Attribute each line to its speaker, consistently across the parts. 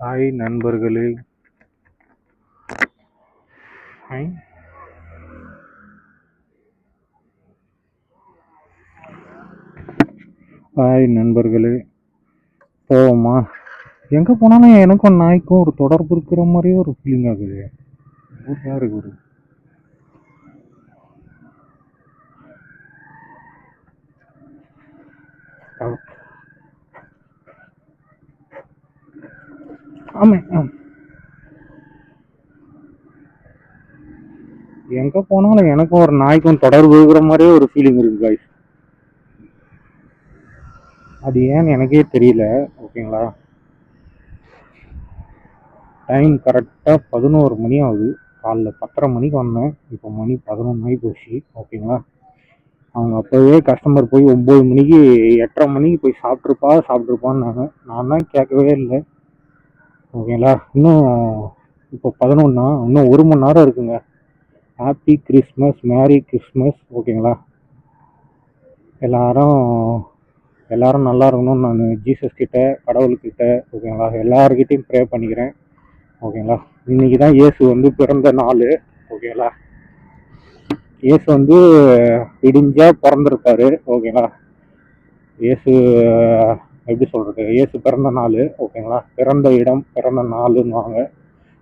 Speaker 1: Hi நண்பர்களே. Hi hi நண்பர்களே போவோமா? எங்கே போனாலும் எனக்கும் நாய்க்கும் ஒரு தொடர்பு இருக்கிற மாதிரியே ஒரு ஃபீலிங் ஆகுது. ஒரு யாரு ஒரு. ஆமாம் ஆ எங்கே போனாலும் எனக்கும் ஒரு நாய்க்கும் தொடர்பு இருக்கிற மாதிரியே ஒரு ஃபீலிங் இருக்குது காய்ஸ் அது ஏன்னு எனக்கே தெரியல ஓகேங்களா? டைம் கரெக்டாக பதினோரு மணி ஆகுது. காலைல பத்தரை மணிக்கு வந்தேன். இப்போ மணி பதினொன்று மணி போச்சு ஓகேங்களா? அவங்க அப்போவே கஸ்டமர் போய் ஒம்பது மணிக்கு எட்டரை மணிக்கு போய் சாப்பிட்ருப்பா சாப்பிட்ருப்பான்னாங்க நான் தான் கேட்கவே இல்லை. ஓகேங்களா? இன்னும் இப்போ பதினொன்னா இன்னும் ஒரு மணி நேரம் இருக்குங்க. ஹாப்பி கிறிஸ்மஸ் மேரி கிறிஸ்மஸ் ஓகேங்களா? எல்லாரும் எல்லாரும் நல்லா இருக்கணும்னு நான் ஜீசஸ் கிட்ட கடவுள்கிட்ட ஓகேங்களா? எல்லாருக்கிட்டையும் ப்ரே பண்ணிக்கிறேன். ஓகேங்களா? இன்னைக்கு தான் இயேசு வந்து பிறந்த நாள் ஓகேங்களா? இயேசு வந்து விடிஞ்சா பிறந்திருப்பாரு ஓகேங்களா? இயேசு எப்படி சொல்கிறது இயேசு பிறந்த நாள் ஓகேங்களா? பிறந்த இடம் பிறந்த நாளுன்னுவாங்க.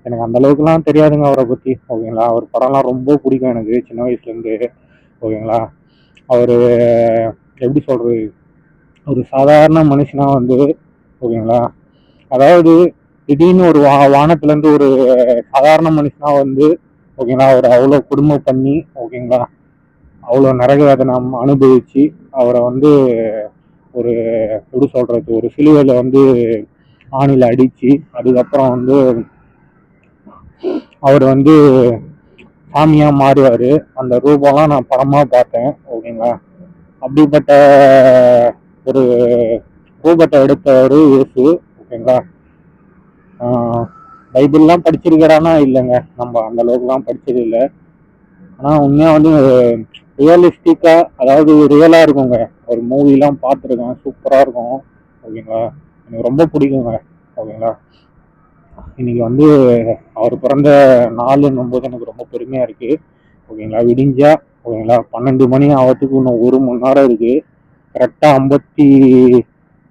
Speaker 1: எனக்கு அந்த அளவுக்குலாம் தெரியாதுங்க அவரை பற்றி ஓகேங்களா? அவர் படம்லாம் ரொம்ப பிடிக்கும் எனக்கு சின்ன வயசுலேருந்து ஓகேங்களா? அவர் எப்படி சொல்கிறது ஒரு சாதாரண மனுஷனா வந்து ஓகேங்களா? அதாவது திடீர்னு ஒரு வா வானத்துலேருந்து ஒரு சாதாரண மனுஷனா வந்து ஓகேங்களா? அவர் அவ்வளோ குடும்பம் பண்ணி ஓகேங்களா? அவ்வளோ நரக வேதனை அனுபவித்து அவரை வந்து ஒரு எப்படி சொல்கிறது ஒரு சிலுவையில் வந்து ஆணியில் அடித்து அதுக்கப்புறம் வந்து அவர் வந்து சாமியாக மாறுவார். அந்த ரூபம்லாம் நான் படமாக பார்த்தேன் ஓகேங்களா? அப்படிப்பட்ட ஒரு ரூபத்தை எடுத்தவர் இயேசு ஓகேங்களா? பைபிள்லாம் படிச்சிருக்கிறானா? இல்லைங்க. நம்ம அந்த அளவுக்குலாம் படிச்சது இல்லை. ஆனால் உண்மையாக வந்து ரியலிஸ்டிக்காக அதாவது ரியலாக இருக்குங்க. ஒரு மூவிலாம் பார்த்துருக்கேன் சூப்பராக இருக்கும். ஓகேங்களா? எனக்கு ரொம்ப பிடிக்குங்க. ஓகேங்களா? இன்னைக்கு வந்து அவர் பிறந்த நாளுன்னும் போது எனக்கு ரொம்ப பெருமையாக இருக்குது ஓகேங்களா? விடிஞ்சா ஓகேங்களா? பன்னெண்டு மணி ஆகிறதுக்கு இன்னும் ஒரு மணி நேரம் இருக்குது கரெக்டாக ஐம்பத்தி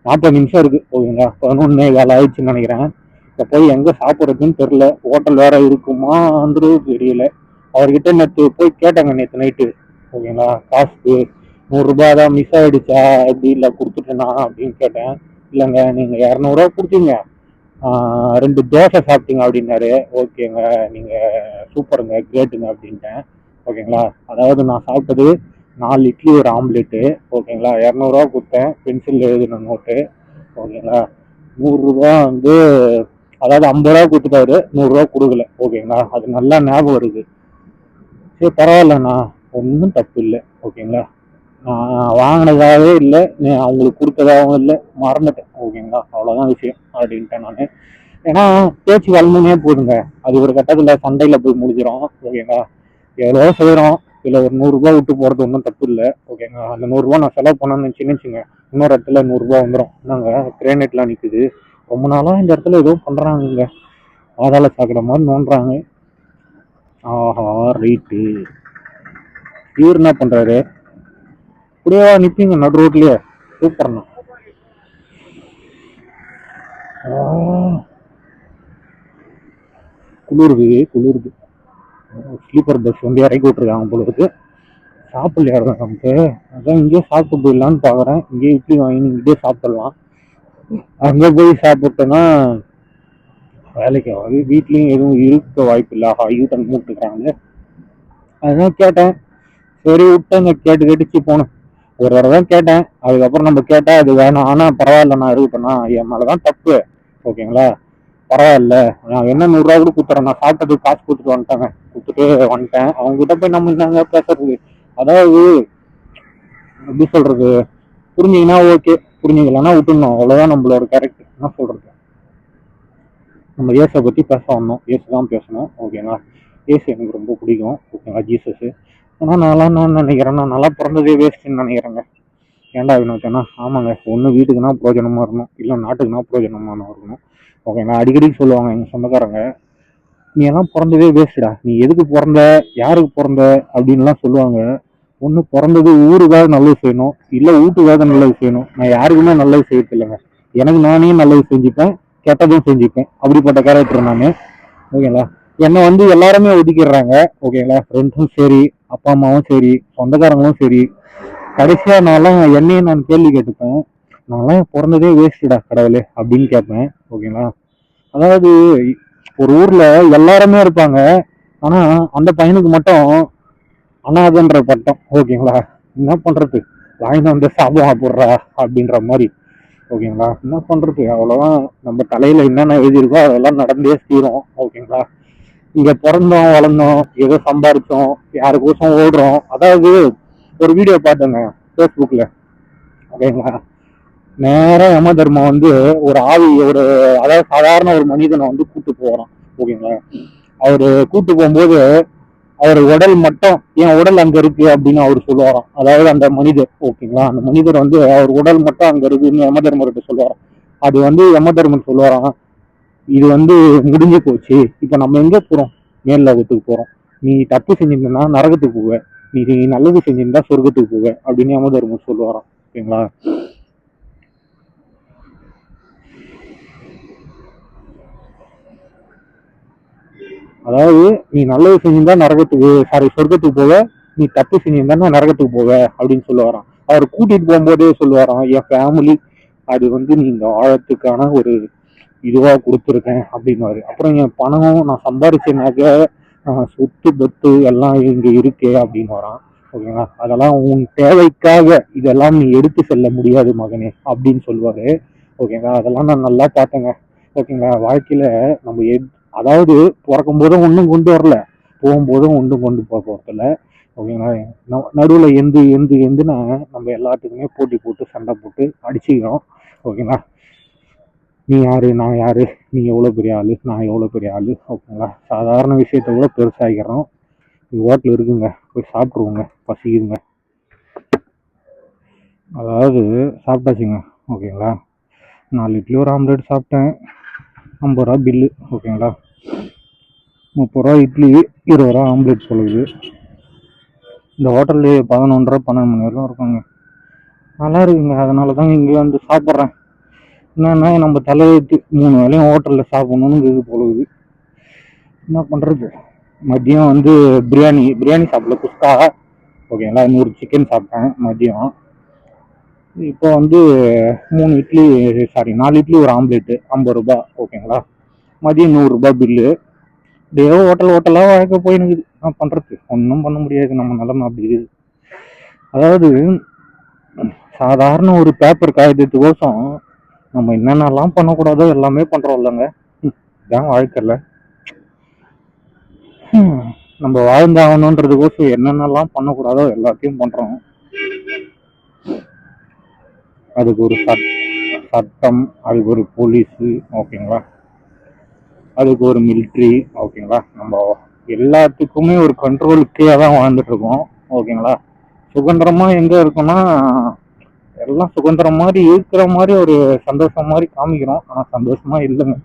Speaker 1: நாற்பது நிமிஷம் இருக்குது ஓகேங்களா? பதினொன்னே வேலை ஆயிடுச்சுன்னு நினைக்கிறேன். இப்போ போய் எங்கே சாப்பிட்றதுன்னு தெரில ஹோட்டல் வேறு இருக்குமான்றது தெரியல. அவர்கிட்ட நேற்று போய் கேட்டாங்க நேற்று நைட்டு ஓகேங்களா காசுக்கு நூறுரூபா தான் மிஸ் ஆகிடுச்சா எப்படி இல்லை கொடுத்துட்டேனா அப்படின்னு கேட்டேன். இல்லைங்க நீங்கள் இரநூறுவா கொடுத்தீங்க. ரெண்டு தோசை சாப்பிட்டீங்க அப்படின்னாரு. ஓகேங்க நீங்கள் சூப்பருங்க கிரேட்டுங்க அப்படின்ட்டேன். ஓகேங்களா? அதாவது நான் சாப்பிட்டது நாலு இட்லி ஒரு ஆம்லெட்டு. ஓகேங்களா? இரநூறுவா கொடுத்தேன். பென்சில் எழுதின நோட்டு. ஓகேங்களா? நூறுரூவா வந்து அதாவது ஐம்பது ரூபா கொடுத்துட்டாரு. நூறுரூவா கொடுக்கல. ஓகேங்களா? அது நல்லா ஞாபகம் வருது. சரி பரவாயில்லண்ணா. ஒன்றும் தப்பு இல்லை ஓகேங்களா? நான் வாங்கினதாகவே இல்லை அவங்களுக்கு கொடுத்ததாகவும் இல்லை மறந்துட்டேன் ஓகேங்களா? அவ்வளோதான் விஷயம் அப்படின்ட்டேன் நான். ஏன்னா பேச்சு வளர்ந்துனே போதுங்க. அது ஒரு கட்டத்தில் சண்டையில் போய் முடிஞ்சிடும் ஓகேங்களா? எவ்வளோ செய்கிறோம் இதில் ஒரு நூறுரூபா விட்டு போகிறது ஒன்றும் தப்பு இல்லை ஓகேங்களா? அந்த நூறுரூவா நான் செலவு பண்ணணும்னு நினச்சிங்க வச்சுங்க இன்னொரு இடத்துல நூறுரூபா வந்துடும் நாங்கள் கிரேனைட்லாம் நிற்குது ரொம்ப நாளாக இந்த இடத்துல ஏதோ பண்ணுறாங்கங்க பாதாள சாக்கடை மாதிரி நோண்டுறாங்க. ஆஹா ரைட்டு இவர் என்ன பண்ணுறாரு அப்படியே நிற்பீங்க நடு ரோட்லயே. சூப்பர்ண்ணா. குளிருது குளிருது. ஸ்லீப்பர் பஸ் வந்து இறக்கி விட்ருக்காங்க போல இருக்கு. சாப்பிடலையா நமக்கு. அதான் இங்கேயே சாப்பிட்டு போயிடலான்னு பார்க்குறேன் இங்கேயே இட்லி வாங்கி இங்கேயே சாப்பிடலாம். அங்கே போய் சாப்பிட்டோன்னா வேலைக்கு ஆகாது வீட்லேயும் எதுவும் இருக்க வாய்ப்பு இல்லை. ஆஹா யூட்டன் மூட்டுக்கிறாங்க அதான் கேட்டேன். சரி அந்த கேட்டு கேட்டுச்சு போனேன் ஒரு தடவை தான் கேட்டேன். அதுக்கப்புறம் நம்ம கேட்டால் அது வேணாம். ஆனால் பரவாயில்ல நான் இருக்கட்டேன்னா என் மேலே தான் தப்பு. ஓகேங்களா? பரவாயில்ல. நான் என்ன நூறுரூவா கூட கொடுத்துறேன். நான் சாப்பிட்டதுக்கு காசு கொடுத்துட்டு வந்துட்டேன். கொடுத்துட்டு வந்துட்டேன். அவங்ககிட்ட போய் நம்ம என்னங்க பேசுறது? அதாவது எப்படி சொல்றது? புரிஞ்சிங்கன்னா ஓகே. புரிஞ்சிக்கலன்னா விட்டுணும் அவ்வளோதான் நம்மளோட கேரக்டர் என்ன சொல்றது? நம்ம இயேசை பற்றி பேச வந்தோம். இயேசு தான் பேசணும். ஓகேங்களா? இயேசு எனக்கு ரொம்ப பிடிக்கும். ஓகேங்களா? ஜீசஸ் ஆனால் நான்லாம் நான் நினைக்கிறேன் நான் நல்லா பிறந்ததே வேஸ்ட்டுன்னு நினைக்கிறேங்க. ஏன்டா வினோச்சனா ஆமாங்க ஒன்று வீட்டுக்குனா பிரயோஜனமாக இருக்கணும். இல்லை நாட்டுக்குனா பிரயோஜனமாக இருக்கணும். ஓகேங்களா அடிக்கடி சொல்லுவாங்க எங்கள் சொந்தக்காரங்க நீ எல்லாம் பிறந்ததே வேஸ்ட்டுடா நீ எதுக்கு பிறந்த? யாருக்கு பிறந்த? அப்படின்லாம் சொல்லுவாங்க. ஒன்று பிறந்தது ஊருக்காக நல்லது செய்யணும். இல்லை வீட்டுக்காக நல்லது செய்யணும். நான் யாருக்குமே நல்லது செய்யறது இல்லைங்க எனக்கு நானே நல்லது செஞ்சுப்பேன் கெட்டதும் செஞ்சுப்பேன். அப்படிப்பட்ட கேரக்டர் நான். ஓகேங்களா என்னை வந்து எல்லாருமே ஒதுக்கிடுறாங்க. ஓகேங்களா ஃப்ரெண்ட்ஸும் சரி அப்பா அம்மாவும் சரி சொந்தக்காரங்களும் சரி. கடைசியாக நான்லாம் என்னையும் நான் கேள்வி கேட்டுப்பேன். நான்லாம் பிறந்ததே வேஸ்ட்டுடா கடவுளே அப்படின்னு கேட்பேன். ஓகேங்களா அதாவது ஒரு ஊரில் எல்லாருமே இருப்பாங்க. ஆனால் அந்த பையனுக்கு மட்டும் அனாதன்ற பட்டம். ஓகேங்களா என்ன பண்ணுறது வாங்கிட்டு வந்து சாபம் போடுறா அப்படின்ற மாதிரி. ஓகேங்களா என்ன பண்ணுறது அவ்வளோதான் நம்ம தலையில் என்னென்ன எழுதியிருக்கோ அதெல்லாம் நடந்தே தீரும். ஓகேங்களா இங்க பிறந்தோம் வளர்ந்தோம் ஏதோ சம்பாரிச்சோம் யாருக்கோசம் ஓடுறோம். அதாவது ஒரு வீடியோ பார்த்தேங்க ஃபேஸ்புக்ல ஓகேங்களா? நேராக யம தர்மம் வந்து ஒரு ஆவி ஒரு அதாவது சாதாரண ஒரு மனிதனை வந்து கூட்டு போகிறான் ஓகேங்களா? அவரு கூட்டு போகும்போது அவர் உடல் மட்டும் என் உடல் அங்க இருக்கு அப்படின்னு அவர் சொல்லுவாராம். அதாவது அந்த மனிதர் ஓகேங்களா? அந்த மனிதர் வந்து அவர் உடல் மட்டும் அங்க இருக்குன்னு யம தர்மர்கிட்ட சொல்லுவாராம். அது வந்து யம தர்மர் சொல்லுவாராம். இது வந்து முடிஞ்சு போச்சு. இப்போ நம்ம எங்கே போகிறோம் மேல் லோகத்துக்கு போகிறோம் நீ தப்பு செஞ்சிருந்தா நரகத்துக்கு போவ. நீ நல்லது செஞ்சிருந்தா சொர்க்கத்துக்கு போவ அப்படின்னு யம சொல்லுவாராம். ஓகேங்களா அதாவது நீ நல்லது செஞ்சிருந்தா நரகத்துக்கு சாரி சொர்க்கத்துக்கு போவ. நீ தப்பு செஞ்சிருந்தா நரகத்துக்கு போவ அப்படின்னு சொல்லுவாராம். அவர் கூட்டிட்டு போகும்போதே சொல்லுவாராம் என் ஃபேமிலி அது வந்து நீ இந்த ஆழத்துக்கான ஒரு இதுவாக கொடுத்துருக்கேன் அப்படின்னுவாரு. அப்புறம் என் பணம் நான் சம்பாரிச்சனாக்க சொத்து பத்து எல்லாம் இங்கே இருக்கே அப்படின்னு வரான் ஓகேங்களா? அதெல்லாம் உன் தேவைக்காக இதெல்லாம் நீ எடுத்து செல்ல முடியாது மகனே அப்படின்னு சொல்லுவாரு. ஓகேங்களா? அதெல்லாம் நான் நல்லா பார்த்தேங்க. ஓகேங்களா? வாழ்க்கையில் நம்ம எ அதாவது பிறக்கும் போதும் ஒன்றும் கொண்டு வரல போகும்போதும் ஒன்றும் கொண்டு போக போகிறதில்ல ஓகேங்களா? நடுவில் எந்து எந்து எந்துனா நம்ம எல்லாத்துக்குமே போட்டி போட்டு சண்டை போட்டு அடிச்சுக்கிறோம். ஓகேங்களா? நீ யாரு? நான் யாரு? நீ எவ்வளோ பெரிய ஆளு? நான் எவ்வளோ பெரிய ஆள்? ஓகேங்களா சாதாரண விஷயத்த கூட பெருசாகிக்கிறோம் இது ஹோட்டல் இருக்குங்க. போய் சாப்பிட்ருவோங்க பசிக்குதுங்க. அதாவது சாப்பிட்டாச்சுங்க. ஓகேங்களா? நாலு இட்லி ஒரு ஆம்லேட் சாப்பிட்டேன். ஐம்பது ரூபா பில்லு ஓகேங்களா? முப்பது ரூபா இட்லி இருபது ரூபா ஆம்லேட் சொல்லுது. இந்த ஹோட்டல்லே பதினொன்றரை பன்னெண்டு மணி வரைக்கும் இருக்குங்க. நல்லா இருக்குங்க. அதனால தான் இங்கே வந்து சாப்பிட்றேன். என்னென்னா நம்ம தலையெழுத்து மூணு வேலையும் ஹோட்டலில் சாப்பிடணும்னு இது போலுது என்ன பண்ணுறது மதியம் வந்து பிரியாணி பிரியாணி சாப்பிடல குஸ்கா. ஓகேங்களா நூறு சிக்கன் சாப்பிட்டேன் மதியம். இப்போ வந்து மூணு இட்லி சாரி நாலு இட்லி ஒரு ஆம்லேட்டு ஐம்பது ரூபா ஓகேங்களா? மதியம் நூறுரூபா பில்லு ஏதோ ஹோட்டல் ஹோட்டலாக வாழ்க்கை போயினுக்குது. என்ன பண்ணுறது ஒன்றும் பண்ண முடியாது நம்ம நிலமை அப்படி இருக்குது. அதாவது சாதாரண ஒரு பேப்பர் காகிதத்துக்கோசம் நம்ம என்னென்னலாம் பண்ணக்கூடாதோ எல்லாமே பண்ணுறோம் இல்லைங்க இதான் வாழ்க்கையில். நம்ம வாழ்ந்தாகணுன்றதுக்கோசம் என்னென்னலாம் பண்ணக்கூடாதோ எல்லாத்தையும் பண்ணுறோம் அதுக்கு ஒரு சட் சட்டம் அதுக்கு ஒரு போலீஸு ஓகேங்களா? அதுக்கு ஒரு மிலிட்ரி ஓகேங்களா? நம்ம எல்லாத்துக்குமே ஒரு கண்ட்ரோலுக்கே தான் வாழ்ந்துட்டுருக்கோம் ஓகேங்களா? சுதந்திரமாக எங்கே இருக்கோன்னா எல்லாம் சுதந்திரம் மாதிரி இருக்கிற மாதிரி ஒரு சந்தோஷம் மாதிரி காமிக்கிறோம். ஆனால் சந்தோஷமா இல்லைங்க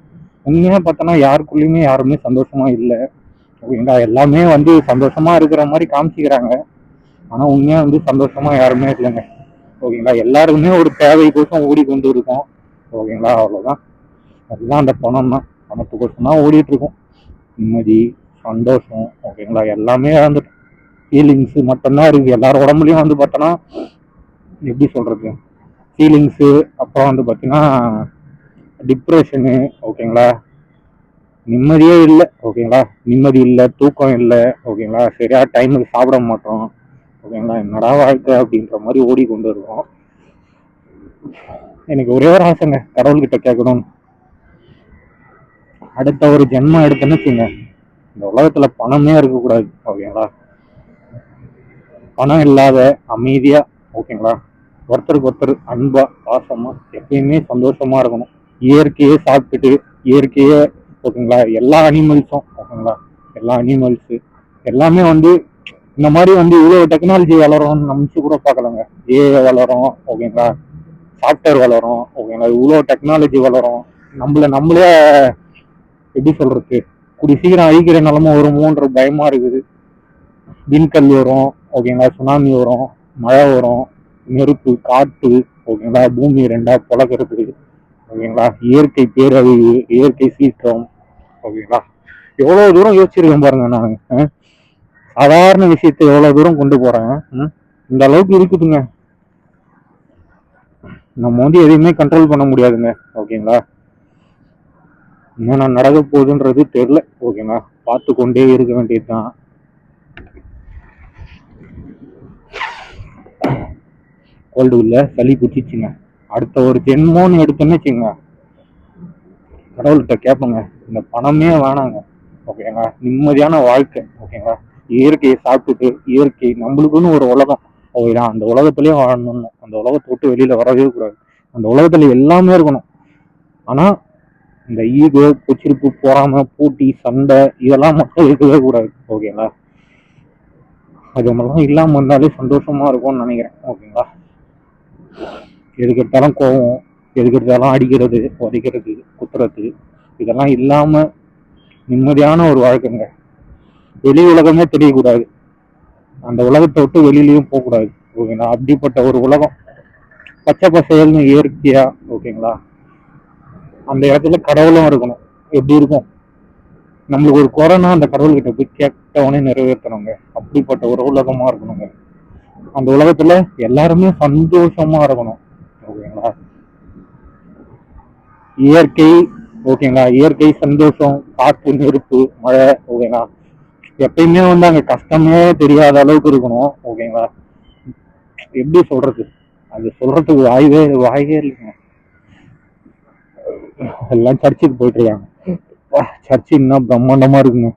Speaker 1: உண்மையாக பார்த்தோன்னா யாருக்குள்ளேயுமே யாருமே சந்தோஷமா இல்லை. ஓகேங்களா எல்லாமே வந்து சந்தோஷமா இருக்கிற மாதிரி காமிச்சிக்கிறாங்க. ஆனால் உண்மையாக வந்து சந்தோஷமா யாருமே இல்லைங்க ஓகேங்களா? எல்லாருக்குமே ஒரு தேவைக்கோசம் ஓடிக்கொண்டு இருக்கோம். ஓகேங்களா? அவ்வளோதான் அதுதான் அந்த பணம் தான். பணத்துக்கோசம் தான் ஓடிட்டு இருக்கோம் நிம்மதி சந்தோஷம் ஓகேங்களா? எல்லாமே வந்துட்டு ஃபீலிங்ஸு மட்டும்தான் இருக்குது எல்லார் உடம்புலையும் வந்து பார்த்தோன்னா எப்படி சொல்கிறது ஃபீலிங்ஸு அப்புறம் வந்து பார்த்தீங்கன்னா டிப்ரெஷனு ஓகேங்களா நிம்மதியே இல்லை ஓகேங்களா நிம்மதி இல்லை தூக்கம் இல்லை ஓகேங்களா சரியா டைமுக்கு சாப்பிட மாட்டோம் ஓகேங்களா என்னடா வாழ்க்கை அப்படின்ற மாதிரி ஓடி கொண்டு இருக்கோம் எனக்கு ஒரே ஒரு ஆசைங்க கடவுள்கிட்ட கேட்கணும் அடுத்த ஒரு ஜென்மம் எடுத்தேன்னு வச்சுங்க இந்த உலகத்துல பணமே இருக்கக்கூடாது ஓகேங்களா பணம் இல்லாத அமைதியா ஓகேங்களா ஒருத்தருக்கு ஒருத்தர் அன்பா பாசமா எப்பயுமே சந்தோஷமா இருக்கணும். இயற்கையே சாப்பிட்டுட்டு இயற்கையே ஓகேங்களா எல்லா அனிமல்ஸும் ஓகேங்களா எல்லா அனிமல்ஸ் எல்லாமே வந்து இந்த மாதிரி வந்து இவ்வளவு டெக்னாலஜி வளரும்னு நினைச்சு கூட பார்க்கலங்க. ஏ வளரும் ஓகேங்களா சாஃப்ட்வேர் வளரும் ஓகேங்களா இவ்வளோ டெக்னாலஜி வளரும். நம்மள நம்மளே எப்படி சொல்றது கூடி சீக்கிரம் அழிக்கிற நிலமை வருமோன்ற பயமா இருக்குது. விண்கல் வரும் ஓகேங்களா சுனாமி வரும் மழை வரும் நெருப்பு காற்று ஓகேங்களா? பூமி ரெண்டா புழக்கிறது ஓகேங்களா? இயற்கை பேரழிவு இயற்கை சீற்றம் ஓகேங்களா? எவ்வளவு தூரம் யோசிச்சிருக்கேன் பாருங்க நான் ஆ? சாதாரண விஷயத்தை எவ்வளவு தூரம் கொண்டு போறேன் ம்? இந்த அளவுக்கு இருக்குதுங்க. நம்ம வந்து எதையுமே கண்ட்ரோல் பண்ண முடியாதுங்க ஓகேங்களா? என்ன நடக்க போகுதுன்றது தெரியல ஓகேங்களா? பார்த்து கொண்டே இருக்க வேண்டியதுதான். கோல்டு உள்ள சளி பிடிச்சிச்சுங்க. அடுத்த ஒரு ஜென்மோன்னு எடுத்தோன்னு வச்சுங்க கடவுள்கிட்ட கேட்போங்க. இந்த பணமே வேணாங்க. ஓகேங்களா நிம்மதியான வாழ்க்கை. ஓகேங்களா இயற்கையை சாப்பிட்டுட்டு இயற்கை நம்மளுக்குன்னு ஒரு உலகம். ஓகேங்களா அந்த உலகத்துலேயே வாழணும் அந்த உலகத்தை விட்டு வெளியில வரவே கூடாது. அந்த உலகத்துல எல்லாமே இருக்கணும். ஆனா இந்த ஈகோ பொச்சிருப்பு பொறாமை பூட்டி சண்டை இதெல்லாம் மட்டும் இருக்கவே கூடாது. ஓகேங்களா அது மாதிரிலாம் இல்லாம இருந்தாலே சந்தோஷமா இருக்கும்னு நினைக்கிறேன். ஓகேங்களா எதுக்கெடுத்தாலும் கோவம் எதுக்கெடுத்தாலும் அடிக்கிறது உதைக்கிறது குத்துறது இதெல்லாம் இல்லாம நிம்மதியான ஒரு வாழ்க்கைங்க. வெளி உலகமே தெரியக்கூடாது. அந்த உலகத்தை விட்டு வெளியிலையும் போகக்கூடாது ஓகேங்களா? அப்படிப்பட்ட ஒரு உலகம். பச்சை பசையல்னு இயற்கையா ஓகேங்களா? அந்த இடத்துல கடவுளும் இருக்கணும். எப்படி இருக்கும்? நம்மளுக்கு ஒரு கொரோனா அந்த கடவுள்கிட்ட போய் கேட்டவனே நிறைவேற்றணுங்க. அப்படிப்பட்ட ஒரு உலகமா இருக்கணுங்க. அந்த உலகத்துல எல்லாருமே சந்தோஷமா இருக்கணும். ஓகேங்களா? இயற்கை ஓகேங்களா? இயற்கை சந்தோஷம் காற்று நெருப்பு மழை ஓகேங்களா? எப்பயுமே வந்து அங்க கஷ்டமே தெரியாத அளவுக்கு இருக்கணும் ஓகேங்களா? எப்படி சொல்றது? அது சொல்றதுக்கு வாய்வே வாயே இல்லைங்க. எல்லாம் சர்ச்சுக்கு போயிட்டு இருக்காங்க. சர்ச்சு இன்னும் பிரம்மாண்டமா இருக்குங்க.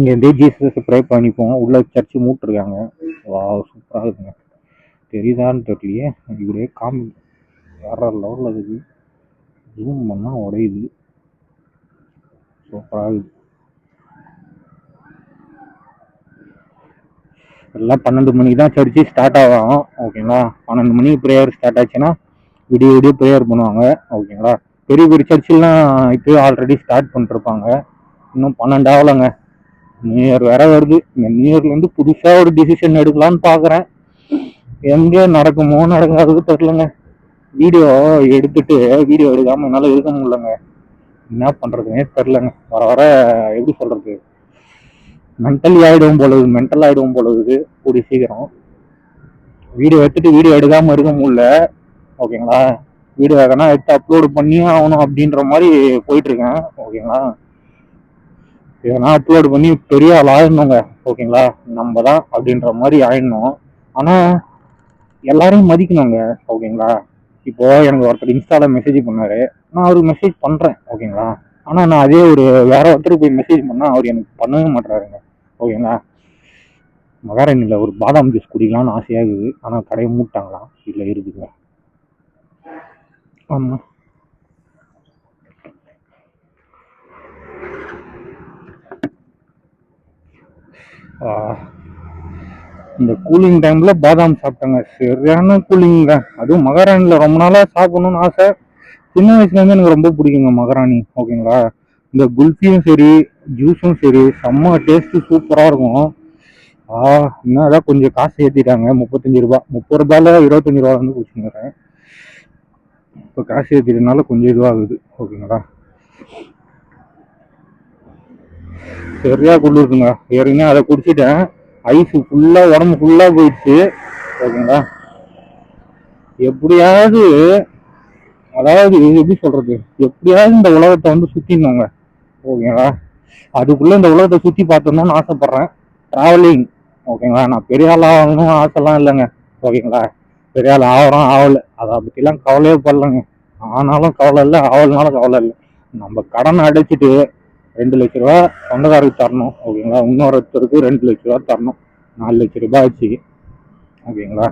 Speaker 1: இங்க இருந்தே ஜீசஸ் ப்ரே பண்ணிப்போம். உள்ள சர்ச்சு மூட்டிருக்காங்க. வா சூப்பராக இருக்குங்க. தெரியுதான்னு தெரியலையே. இப்படியே காமி வேற லெவலில் இருக்குது ஜூம் பண்ணால் உடையுது. சூப்பராக இருக்குது எல்லாம் பன்னெண்டு மணிக்கு தான் சர்ச்சு ஸ்டார்ட் ஆகும். ஓகேங்களா பன்னெண்டு மணிக்கு ப்ரேயர் ஸ்டார்ட் ஆச்சுன்னா விடிய விடிய ப்ரேயர் பண்ணுவாங்க. ஓகேங்களா பெரிய பெரிய சர்ச்சிலாம் இப்போ ஆல்ரெடி ஸ்டார்ட் பண்ணிருப்பாங்க. இன்னும் பன்னெண்டு ஆகலைங்க. நியூ இயர் வேற வருது. இந்த நியூ இயர்ல இருந்து புதுசா ஒரு டிசிஷன் எடுக்கலாம்னு பாக்குறேன். எங்க நடக்குமோ நடக்காதது தெரியலங்க. வீடியோ எடுத்துட்டு வீடியோ எடுக்காம என்னால இருக்க முடியலங்க. என்ன பண்றதுன்னே தெரிலங்க வர வர எப்படி சொல்றது? மென்டலி ஆகிடும் போலது மென்டல் ஆயிடும் போலது கூடிய சீக்கிரம். வீடியோ எடுத்துட்டு வீடியோ எடுக்காம இருக்க முடியல. ஓகேங்களா? வீடியோ எதனா எடுத்து அப்லோடு பண்ணியே ஆகணும் அப்படின்ற மாதிரி போயிட்டு இருக்கேன். ஓகேங்களா? எதனா அப்லோடு பண்ணி பெரிய ஆள் ஆயிடணுங்க ஓகேங்களா நம்ம தான் அப்படின்ற மாதிரி ஆயிடணும். ஆனால் எல்லாரையும் மதிக்கணுங்க ஓகேங்களா இப்போ எனக்கு ஒருத்தர் இன்ஸ்டால மெசேஜ் பண்ணாரு. நான் அவருக்கு மெசேஜ் பண்றேன் ஓகேங்களா ஆனால் நான் அதே ஒரு வேற ஒருத்தர் போய் மெசேஜ் பண்ணால் அவர் எனக்கு பண்ணவே மாட்டாருங்க ஓகேங்களா மகாராணில ஒரு பாதாம் ஜூஸ் குடிக்கலாம்னு ஆசையாக இருக்குது. ஆனால் கடையை மூட்டாங்களாம். இல்லை இருக்குதுங்க ஆமாம் ஆஹ் இந்த கூலிங் டைமில் பாதாம் சாப்பிட்டாங்க. சரியான கூலிங் தான். அதுவும் மகாராணியில் ரொம்ப நாளாக சாப்பிடணும்னு ஆசை. சின்ன வயசுலேருந்து எனக்கு ரொம்ப பிடிக்குங்க மகாராணி ஓகேங்களா? இந்த குல்ஃபியும் சரி ஜூஸும் சரி செம்ம டேஸ்ட்டு சூப்பராக இருக்கும். ஆ என்னதான் கொஞ்சம் காசு ஏற்றிட்டாங்க முப்பத்தஞ்சு ரூபா. முப்பது ரூபாயில இருபத்தஞ்சி ரூபா வந்து குடிச்சுங்கிறேன் இப்போ காசு ஏற்றிட்டனால கொஞ்சம் இதுவாகுது ஓகேங்களா? சரியா குளிருதுங்க. ஏற்கனவே அதை குடிச்சிட்டேன். ஐஸ் ஃபுல்லா உடம்பு ஃபுல்லா போயிடுச்சு. ஓகேங்களா எப்படியாவது அதாவது எப்படி சொல்றது? எப்படியாவது இந்த உலகத்தை வந்து சுத்திடணுங்க. ஓகேங்களா? அதுக்குள்ள இந்த உலகத்தை சுத்தி பார்த்தோம்னு ஆசைப்படுறேன். டிராவலிங் ஓகேங்களா? நான் பெரிய ஆள் ஆகணும் ஆசைலாம் இல்லைங்க. ஓகேங்களா? பெரிய ஆள் ஆகிறோம் ஆகலை. அதை பற்றிலாம் கவலையே படலங்க. ஆனாலும் கவலை இல்லை ஆவலனாலும் கவலை இல்லை. நம்ம கடனை அடைச்சிட்டு ரெண்டு லட்ச ரூபா சொந்தக்காரருக்கு தரணும் ஓகேங்களா? இன்னொருத்தருக்கு ரெண்டு லட்ச ரூபா தரணும். நாலு லட்ச ரூபாய் ஆச்சு ஓகேங்களா?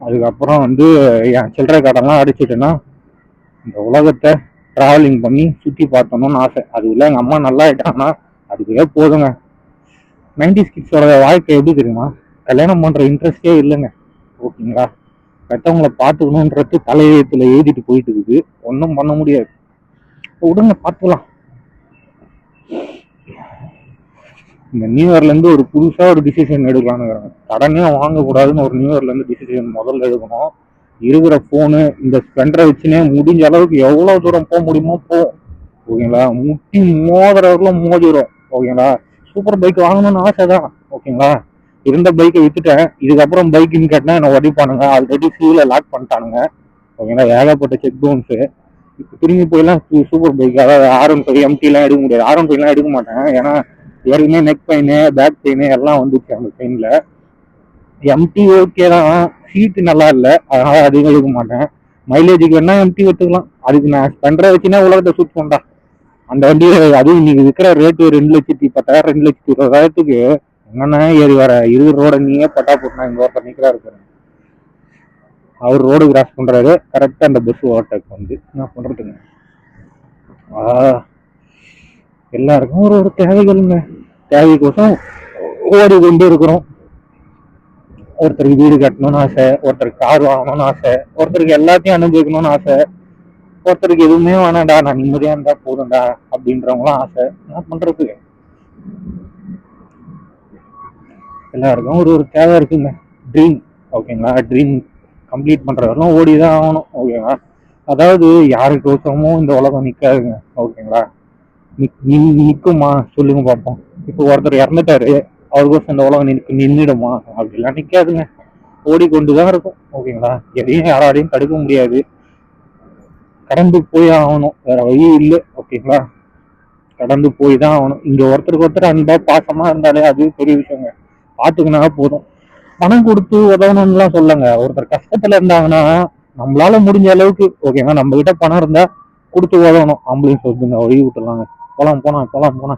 Speaker 1: அதுக்கப்புறம் வந்து என் சில்லறை கடைலாம் அடிச்சிட்டேன்னா இந்த உலகத்தை ட்ராவலிங் பண்ணி சுற்றி பார்த்தணும்னு ஆசை. அதுக்குள்ள எங்கள் அம்மா நல்லா ஆகிட்டாங்கன்னா அதுக்குள்ளே போதுங்க. நைன்டி கிட்ஸோட வாழ்க்கை எப்படி தெரியுமா? கல்யாணம் பண்ணுற இன்ட்ரெஸ்டே இல்லைங்க ஓகேங்களா? பெற்றவங்களை பார்த்துக்கணுன்றது தலையத்தில் எழுதிட்டு போயிட்டு இருக்குது. ஒன்றும் பண்ண முடியாது. விடுங்க பார்த்துக்கலாம். இந்த நியூ இயர்லேருந்து ஒரு புதுசாக ஒரு டிசிஷன் எடுக்கலான்னு கடனே வாங்கக்கூடாதுன்னு ஒரு நியூ இயர்லேருந்து டிசிஷன் முதல்ல எடுக்கணும். இருக்கிற ஃபோனு இந்த ஸ்பெண்டரை வச்சுனே முடிஞ்ச அளவுக்கு எவ்வளோ தூரம் போக முடியுமோ போகும் ஓகேங்களா? முட்டி மோதுறவர்களும் மோதிரும். ஓகேங்களா? சூப்பர் பைக் வாங்கணும்னு ஆசை தான் ஓகேங்களா? இருந்த பைக்கை வித்துட்டேன். இதுக்கப்புறம் பைக்குன்னு கேட்டால் என்ன உடைப்பானுங்க ஆல்ரெடி சீல லாக் பண்ணிட்டானுங்க. ஓகேங்களா? ஏகப்பட்ட செக் பவுன்ஸு இப்போ திரும்பி போயெல்லாம் சூப்பர் பைக் அதாவது ஆர் ஒன் ஃபைவ் எம்டிலாம் எடுக்க முடியாது. ஆர் ஒன் ஃபைவ்லாம் எடுக்க மாட்டேன். ஏன்னா ஏற்கனவே நெக் பெயின் பேக் பெயின் எல்லாம் வந்துச்சு அந்த பெயினில் எம்டி ஓகே தான் சீட்டு நல்லா இல்லை அதனால அதிகம் எடுக்க மாட்டேன். மைலேஜுக்கு வேணா எம்டி எடுத்துக்கலாம். அதுக்கு நான் ஸ்பெண்டரை வச்சுன்னா உலகத்தை சுட் பண்ணா அந்த வண்டி அதுவும் இன்னைக்கு விற்கிற ரேட்டு ரெண்டு லட்சத்தி பத்தாயிரம் ரெண்டு லட்சத்தி இருபதாயிரத்துக்கு என்னன்னா ஏறி வர? இருபது ரோட நீயே பட்டா போட்டுனா இங்க ஒருத்தர் நிக்கிறா இருக்கிறேன் அவர் ரோடு கிராஸ் பண்றாரு. கரெக்டா அந்த பஸ் ஓவர்டேக் வந்து. என்ன பண்றதுங்க? ஆ, எல்லாருக்கும் ஒரு ஒரு தேவைகள்ங்க. தேவைக்கோசம் ஓடி கொண்டு இருக்கிறோம். ஒருத்தருக்கு வீடு கட்டணும்னு ஆசை ஒருத்தருக்கு கார் வாங்கணும்னு ஆசை ஒருத்தருக்கு எல்லாத்தையும் அனுபவிக்கணும்னு ஆசை ஒருத்தருக்கு எதுவுமே வேணாம்டா நான் நிம்மதியா இருந்தா போதும்டா அப்படின்றவங்களும் ஆசை. என்ன பண்றது? எல்லாருக்கும் ஒரு ஒரு தேவை இருக்குங்க. ட்ரீம் ஓகேங்களா? ட்ரீம் கம்ப்ளீட் பண்றதெல்லாம் ஓடி தான் ஆகணும் ஓகேங்களா? அதாவது யாருக்கோசமும் இந்த உலகம் நிற்காதுங்க ஓகேங்களா? நிற்குமா சொல்லுங்க பார்ப்போம் இப்போ ஒருத்தர் இறந்துட்டாரு அவருக்கோசம் இந்த உலகம் நிற்கு நின்றுடுமா அப்படிலாம் நிற்காதுங்க ஓடிக்கொண்டு தான் இருக்கும் ஓகேங்களா? எதையும் யாராலையும் தடுக்க முடியாது. கடந்து போய் ஆகணும் வேற வழி இல்லை ஓகேங்களா? கடந்து போய் தான் ஆகணும். இங்க ஒருத்தருக்கு ஒருத்தர் அன்பா பாசமா இருந்தாலே அது பெரிய விஷயங்க. பாத்துக்கினா போதும். பணம் கொடுத்து உதவணும்லாம் சொல்லுங்க. ஒருத்தர் கஷ்டத்துல இருந்தாங்கன்னா நம்மளால முடிஞ்ச அளவுக்கு ஓகேங்களா? நம்ம கிட்ட பணம் இருந்தா கொடுத்து உதவணும். ஆம்பளையும் சொல்லுங்க வழி விட்டுலாங்க போலாம் போனான் போலாம் போனா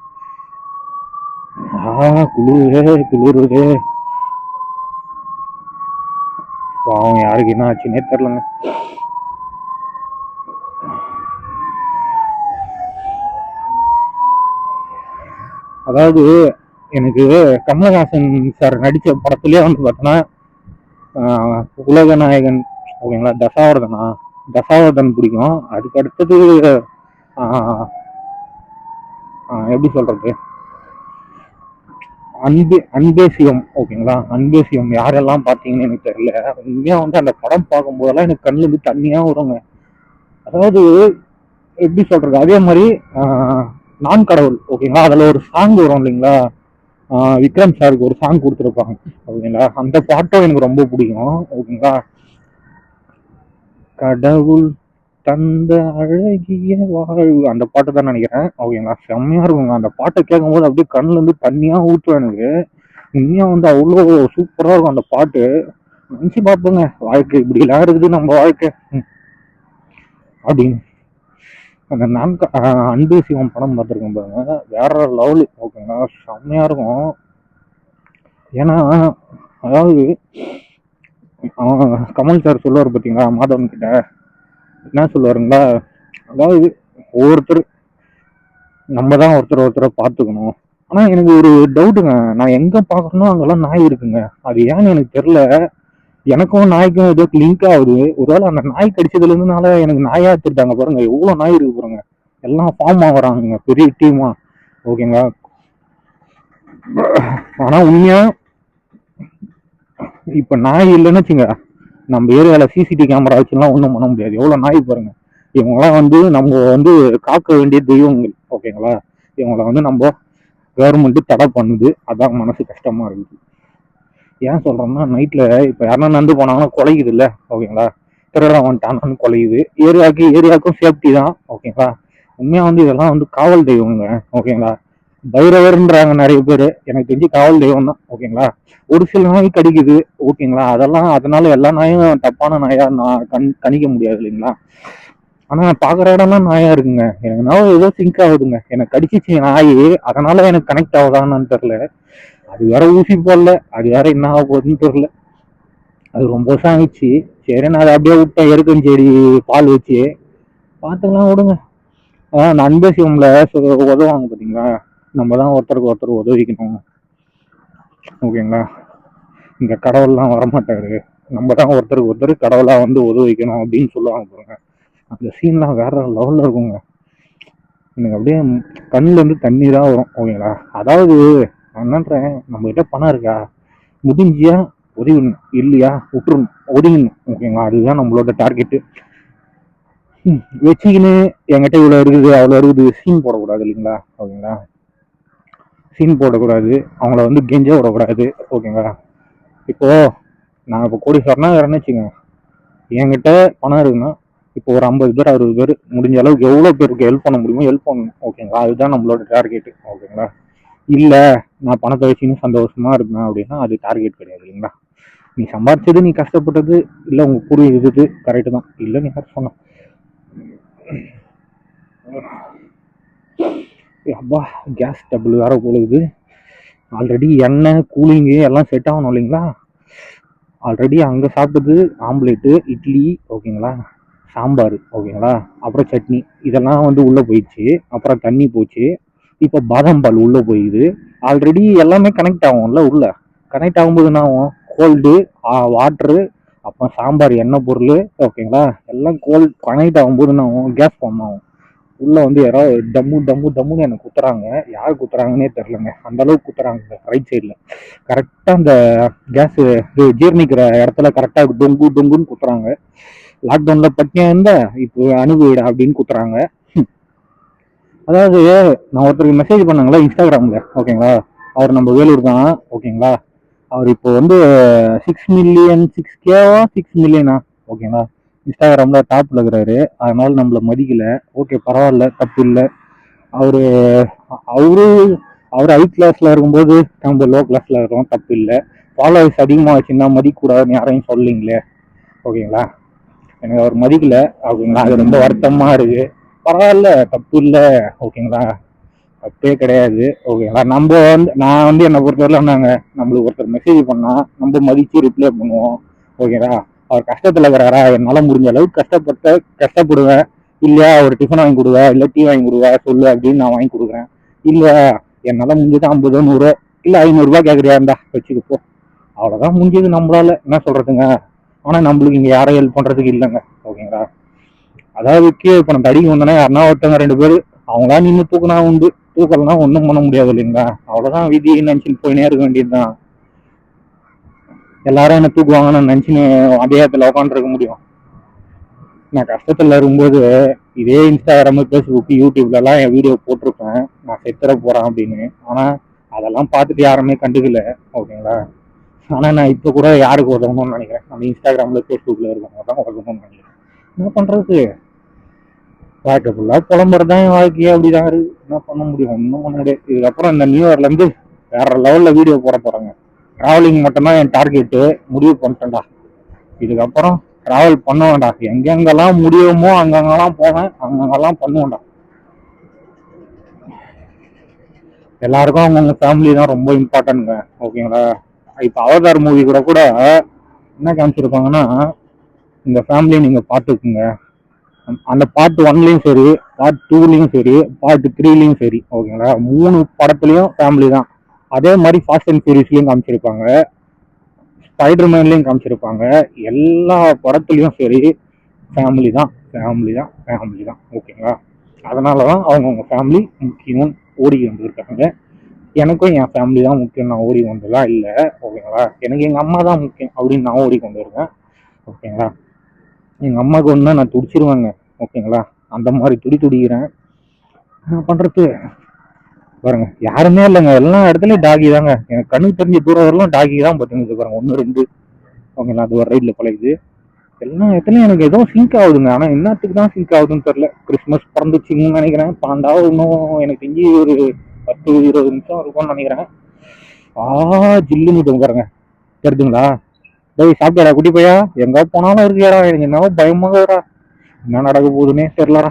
Speaker 1: ஆ குளிரே குளிருதே பாவம் யாருக்கு என்ன ஆச்சுன்னே தெரிலங்க அதாவது எனக்கு கமலஹாசன் சார் நடித்த படத்துலேயே வந்து பார்த்தோன்னா உலக நாயகன் ஓகேங்களா தசாவர்தனா தசாவர்தன் பிடிக்கும். அதுக்கு அடுத்தது எப்படி சொல்றது? அன்பே அன்பேசியம் ஓகேங்களா? அன்பேசியம் யாரெல்லாம் பார்த்தீங்கன்னு எனக்கு தெரியல. உண்மையாக வந்து அந்த படம் பார்க்கும்போதெல்லாம் எனக்கு கண்ணுல இருந்து தண்ணியாக வருங்க. அதாவது எப்படி சொல்றது? அதே மாதிரி நான் கடவுள் ஓகேங்களா? அதில் ஒரு சாங் வரும் இல்லைங்களா? விக்ரம் சாருக்கு ஒரு சாங் கொடுத்துருப்பாங்க ஓகேங்களா? அந்த பாட்டும் எனக்கு ரொம்ப பிடிக்கும் ஓகேங்களா? கடவுள் தந்த அழகிய வாழ்வு. அந்த பாட்டு தான் நினைக்கிறேன். ஓகேங்களா? செம்மையாக இருக்குங்க. அந்த பாட்டை கேட்கும்போது அப்படியே கண்ணுலேருந்து இருந்து தண்ணியா எனக்கு. உண்மையா வந்து அவ்வளோ சூப்பராக இருக்கும் அந்த பாட்டு. நினச்சி பார்ப்போங்க. வாழ்க்கை இப்படி இருக்குது நம்ம வாழ்க்கை. அப்படின்னு. அந்த நான் அன்பு சிவம் படம் பார்த்துருக்கேன் பாருங்க. வேற லெவலு. ஓகேங்களா? செம்மையாக இருக்கும். ஏன்னா அதாவது கமல் சார் சொல்லுவார் பார்த்தீங்களா மாதவன் கிட்ட என்ன சொல்லுவாருங்களா? அதாவது ஒவ்வொருத்தர் நம்ம தான் ஒருத்தர் ஒருத்தரை பார்த்துக்கணும். ஆனால் எனக்கு ஒரு டவுட்டுங்க நான் எங்கே பார்க்கணும் அங்கெல்லாம் நாய் இருக்குங்க. அது ஏன்னு எனக்கு தெரில எனக்கும் நாய்க்கும் ஏதோ லிங்க் ஆகுது. ஒருவேளை அந்த நாய் கடிச்சதுலேருந்துனால எனக்கு நாயாக எடுத்துட்டாங்க பாருங்க. எவ்வளோ நாய் இருக்கு பாருங்க. எல்லாம் ஃபார்ம் ஆகிறாங்க பெரிய டீமா ஓகேங்களா? ஆனால் உண்மையாக இப்போ நாய் இல்லைன்னு வச்சுங்க. நம்ம ஏரியாவில் சிசிடிவி கேமரா வச்சுலாம் ஒன்றும் பண்ண முடியாது. எவ்வளோ நாய் பாருங்க. இவங்கெல்லாம் வந்து நம்ம வந்து காக்க வேண்டிய தெய்வங்கள் ஓகேங்களா? இவங்களை வந்து நம்ம கவர்மெண்ட்டு தடை பண்ணுது. அதான் மனசு கஷ்டமாக இருக்குது. ஏன் சொல்கிறோம்னா நைட்டில் இப்போ யாருன்னா நடந்து போனாங்கன்னா குலையுது இல்லை ஓகேங்களா? திருடன் வந்துட்டானான்னு குலையுது. ஏரியாவுக்கு ஏரியாவுக்கும் சேஃப்டி தான் ஓகேங்களா? உண்மையாக வந்து இதெல்லாம் வந்து காவல் தெய்வங்க ஓகேங்களா? பைரவர்ன்றாங்க நிறைய பேர். எனக்கு தெரிஞ்சு காவல் தெய்வம் தான் ஓகேங்களா? ஒரு சில நாய் கடிக்குது ஓகேங்களா? அதெல்லாம் அதனால எல்லா நாயும் தப்பான நாயா நான் கண் கணிக்க முடியாது இல்லைங்களா? ஆனா பாக்குற இடம்லாம் நாயா இருக்குங்க. எனக்கு நான் ஏதோ சிங்க் ஆகுதுங்க. எனக்கு கடிச்சிச்சு நாய் அதனால எனக்கு கனெக்ட் ஆகுதான்னு தெரில அது வேற ஊசி போடல அது வேற என்ன ஆக போகுதுன்னு தெரில அது ரொம்ப வருஷம் ஆயிடுச்சு. சரி நான் அதை அப்படியே விட்டேன் எருக்கஞ்செடி பால் வச்சு. பார்த்துக்கலாம் விடுங்க. அதான் அந்த அன்பே சிவம்ல உதவாங்க பார்த்தீங்களா நம்ம தான் ஒருத்தருக்கு ஒருத்தர் உதவிக்கணும். ஓகேங்களா? இந்த கடவுள்லாம் வரமாட்டாரு. நம்ம தான் ஒருத்தருக்கு ஒருத்தர் கடவுளாக வந்து உதவிக்கணும் அப்படின்னு சொல்லுவாங்க பாருங்க. அந்த சீன்லாம் வேற லெவலில் இருக்குங்க. எனக்கு அப்படியே கண்ணுலேருந்து தண்ணி தான் வரும். ஓகேங்களா? அதாவது நான் என்னன்றேன் நம்மகிட்ட பணம் இருக்கா? முடிஞ்சியா? உதவிடணும் இல்லையா? விட்டுருணும் ஒதுங்கணும் ஓகேங்களா? அதுதான் நம்மளோட டார்கெட்டு வச்சுக்கின்னு என்கிட்ட இவ்வளோ இருக்குது அவ்வளோ இருக்குது. சீன் போடக்கூடாது இல்லைங்களா? ஓகேங்களா? சீன் போடக்கூடாது. அவங்கள வந்து கெஞ்ச விடக்கூடாது. ஓகேங்களா? இப்போது நான் இப்போ கோடீஸ்வரனா வேறன்னு வச்சுக்கோங்க. என்கிட்ட பணம் இருக்குன்னா இப்போ ஒரு ஐம்பது பேர் அறுபது பேர் முடிஞ்ச அளவுக்கு எவ்வளோ பேருக்கு ஹெல்ப் பண்ண முடியுமோ ஹெல்ப் பண்ணணும். ஓகேங்களா? அதுதான் நம்மளோட டார்கெட்டு ஓகேங்களா? இல்லை நான் பணத்தை வச்சுன்னு சந்தோஷமாக இருப்பேன் அப்படின்னா அது டார்கெட் கிடையாது இல்லைங்களா? நீ சம்பாரிச்சது நீ கஷ்டப்பட்டது இல்லை உங்கள் கூடிய இது கரெக்டு தான். இல்லை நீ கரெக்ட் சொன்ன. அப்பா கேஸ் டபுள் வேற போலுது ஆல்ரெடி எண்ணெய் கூலிங்கு எல்லாம் செட் ஆகணும் இல்லைங்களா? ஆல்ரெடி அங்கே சாப்பிட்டது ஆம்லேட்டு இட்லி ஓகேங்களா? சாம்பார் ஓகேங்களா? அப்புறம் சட்னி. இதெல்லாம் வந்து உள்ளே போயிடுச்சு. அப்புறம் தண்ணி போச்சு. இப்போ பாதாம் பால் உள்ளே போயிடுது. ஆல்ரெடி எல்லாமே கனெக்ட் ஆகும்ல உள்ளே. கனெக்ட் ஆகும்போது என்ன ஆகும்? கோல்டு வாட்ரு அப்புறம் சாம்பார் எண்ணெய் பொருள் ஓகேங்களா? எல்லாம் கோல்டு கனெக்ட் ஆகும்போது என்ன ஆகும்? கேஸ் ஃபார்ம் ஆகும். உள்ள வந்து யாரோ டம்மு டம்மு டம்முன்னு எனக்கு குத்துறாங்க. யார் குத்துறாங்கன்னே தெரிலங்க அந்த அளவுக்கு குத்துறாங்க. ரைட் சைடில் கரெக்டாக அந்த கேஸ் ஜீர்ணிக்கிற இடத்துல கரெக்டாக டொங்கு டொங்குன்னு குத்துறாங்க. லாக்டவுனில் பட்டினியாக இருந்தேன் இப்போ அனுபவிடா அப்படின்னு குத்துறாங்க. அதாவது நான் ஒருத்தருக்கு மெசேஜ் பண்ணாங்களா இன்ஸ்டாகிராமில்? ஓகேங்களா அவர் நம்ம வேலூர் தான். ஓகேங்களா அவர் இப்போ வந்து சிக்ஸ் மில்லியன் சிக்ஸ் கேவா சிக்ஸ் மில்லியனா ஓகேங்களா இன்ஸ்டாகிராமில் டாப்பில் இருக்கிறாரு. அதனால் நம்மளை மதிக்கல. ஓகே பரவாயில்ல தப்பு இல்லை. அவர் அவரு அவர் ஹை கிளாஸில் இருக்கும்போது நம்ம லோ கிளாஸில் இருக்கிறோம் தப்பு இல்லை. ஃபாலோவர்ஸ் அதிகமாக வச்சுருந்தா மதிக்கக்கூடாதுன்னு யாரையும் சொல்லிங்களே ஓகேங்களா எனக்கு அவர் மதிக்கல. ஓகேங்களா? அது ரொம்ப வருத்தமாக இருக்குது பரவாயில்ல தப்பு இல்லை. ஓகேங்களா? தப்பே கிடையாது. ஓகேங்களா? நம்ம வந்து நான் வந்து என்னை பொறுத்தவரை நாங்கள் நம்மளுக்கு ஒருத்தர் மெசேஜ் பண்ணால் நம்ம மதித்து ரிப்ளை பண்ணுவோம். ஓகேங்களா? அவர் கஷ்டத்துல இருக்கிறாரா என்னால முடிஞ்ச அளவுக்கு கஷ்டப்பட்ட கஷ்டப்படுவேன் இல்லையா ஒரு டிஃபன் வாங்கி கொடுவா இல்ல டீ வாங்கி கொடுவா சொல்லு அப்படின்னு நான் வாங்கி கொடுக்குறேன். இல்ல என்னால முடிஞ்சது ஐம்பது நூறு இல்ல ஐநூறு ரூபாய் கேக்குறியா இருந்தா வச்சுக்கு போ. அவ்வளவுதான் முடிஞ்சது நம்மளால. என்ன சொல்றதுங்க? ஆனா நம்மளுக்கு இங்க யாரும் ஹெல்ப் பண்றதுக்கு இல்லைங்க. ஓகேங்களா? அதாவது கீழே இப்ப நம்ம தடிக்கு வந்தோன்னா யாருன்னா ஒருத்தவங்க ரெண்டு பேர் அவங்களா நின்று தூக்கினா உண்டு. தூக்கலன்னா ஒன்றும் பண்ண முடியாது இல்லைங்களா? அவ்வளவுதான் விதி நினைச்சுட்டு போயினே இருக்க வேண்டியதுதான். எல்லாரும் என்ன தூக்குவாங்கன்னு நினச்சின்னு அதே இடத்துல உட்காந்துருக்க முடியும். நான் கஷ்டத்தில் இருக்கும்போது இதே இன்ஸ்டாகிராம் ஃபேஸ்புக்கு யூடியூப்லலாம் என் வீடியோ போட்டிருப்பேன். நான் செத்துற போகிறேன் அப்படின்னு. ஆனால் அதெல்லாம் பார்த்துட்டு யாருமே கண்டுக்கல ஓகேங்களா? ஆனால் நான் இப்போ கூட யாருக்கு உதவணும்னு நினைக்கிறேன் நம்ம இன்ஸ்டாகிராமில் ஃபேஸ்புக்கில் இருக்கவங்க தான் உதவணும்னு நினைக்கிறேன் என்ன பண்ணுறது வாழ்க்கை தொடம்புறது தான் என் வாழ்க்கையே அப்படிதான் இருக்கு. என்ன பண்ண முடியும்? ஒன்றும் பண்ண முடியாது. இதுக்கப்புறம் இந்த நியூ இயர்லேருந்து வேற லெவலில் வீடியோ போட போகிறேங்க ட்ராவலிங் மட்டும்தான் என் டார்கெட்டு முடிவு பண்ணிட்டேன்டா. இதுக்கப்புறம் ட்ராவல் பண்ணுவேன்டா. எங்கெங்கெல்லாம் முடியுமோ அங்கங்கெல்லாம் போவேன். அங்கங்கெல்லாம் பண்ணுவேன்டா. எல்லாருக்கும் அவங்கவுங்க ஃபேமிலி தான் ரொம்ப இம்பார்ட்டன்ட்ங்க ஓகேங்களா இப்போ அவதார் மூவி கூட கூட என்ன காமிச்சிருப்பாங்கன்னா இந்த ஃபேமிலியை நீங்கள் பார்த்துக்குங்க. அந்த பார்ட் ஒன்லையும் சரி பார்ட் டூலையும் சரி பார்ட் த்ரீலேயும் சரி. ஓகேங்களா மூணு படத்துலையும் ஃபேமிலி தான். அதே மாதிரி ஃபாஸ்ட் அண்ட் சீரீஸ்லையும் காமிச்சிருப்பாங்க. ஸ்பைடர்மேன்லையும் காமிச்சிருப்பாங்க. எல்லா படத்துலையும் சரி ஃபேமிலி தான் ஃபேமிலி தான் ஃபேமிலி தான். ஓகேங்களா அதனால தான் அவங்கவுங்க ஃபேமிலி முக்கியம் ஓடி வந்துருக்காங்க. எனக்கும் என் ஃபேமிலி தான் முக்கியம். நான் ஓடி வந்ததா? இல்லை. ஓகேங்களா எனக்கு எங்கள் அம்மா தான் முக்கியம் அப்படின்னு நான் ஓடி கொண்டு இருக்கேன் ஓகேங்களா எங்கள் அம்மாவுக்கு ஒன்றா நான் துடிச்சிருவேங்க. ஓகேங்களா அந்த மாதிரி துடி துடிக்கிறேன். என்ன பண்ணுறது பாருங்க யாருமே இல்லைங்க. எல்லா இடத்துலயும் டாகி தாங்க. எனக்கு கண்ணுக்கு தெரிஞ்ச தூரம் வரலாம் டாகி தான் பார்த்துங்க பாருங்க. ஒன்று ரெண்டு. ஓகேங்களா அது ஒரு ரைட்ல பழகுது எல்லா இடத்துலையும் எனக்கு எதுவும் சிங்க் ஆகுதுங்க. ஆனால் என்னத்துக்கு தான் சிங்க் ஆகுதுன்னு தெரில கிறிஸ்மஸ் பிறந்துச்சுன்னு நினைக்கிறேன். பன்னெண்டாவது இன்னும் எனக்கு தெரிஞ்சு ஒரு பத்து இருபது நிமிஷம் இருக்கும்னு நினைக்கிறேன். ஆ ஜில்லுன்னு பாருங்க. தெரியுதுங்களா டேய் சாப்பிட்டாடா குட்டி பையா? எங்கே போனாலும் இருக்கியாடா? எனக்கு என்னவோ பயமாகடா என்ன நடக்க போகுதுன்னே தெரிலடா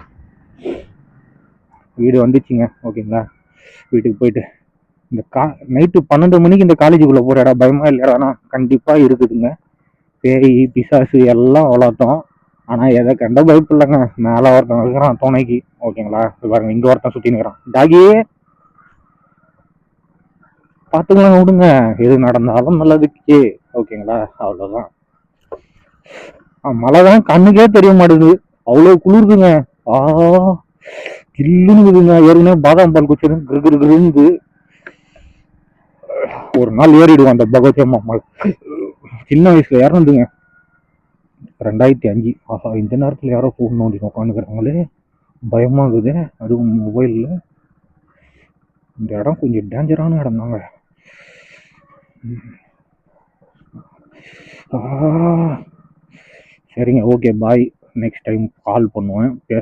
Speaker 1: வீடு வந்துச்சுங்க ஓகேங்களா? வீட்டுக்கு போயிட்டு இந்த கா நைட்டு பன்னெண்டு மணிக்கு இந்த காலேஜுக்குள்ள போறடா பயமாக இல்லையாடானா கண்டிப்பாக இருக்குதுங்க. பேய் பிசாசு எல்லாம் வளர்த்தோம். ஆனால் எதை கண்ட பயப்பு இல்லைங்க. மேலே ஒருத்தன் இருக்கிறான் துணைக்கு. ஓகேங்களா? பாருங்க இங்கே ஒருத்தன் சுற்றி நிற்கிறான் டாகியே! பார்த்துக்கலாம் விடுங்க. எது நடந்தாலும் நல்லதுக்கு ஓகேங்களா? அவ்வளோதான் மழை தான் கண்ணுக்கே தெரிய மாட்டேங்குது. அவ்வளோ குளிருதுங்க. ஆ. கில்லுன்னு ஏறினா பாதாம் பால் குச்சிருந்து ஒரு நாள் ஏறிடுவோம் அந்த பகவதியம்மா மலை. சின்ன வயசுல இறந்துங்க. ரெண்டாயிரத்தி அஞ்சு. ஆஹா இந்த நேரத்தில் யாரோ ஃபோன் நோண்டி உட்காந்துக்கிறாங்களே பயமாகுது இருக்குது. அதுவும் மொபைலில் இந்த இடம் கொஞ்சம் டேஞ்சரான இடம் தாங்க. சரிங்க. Okay bye next time call பண்ணுவேன். பேச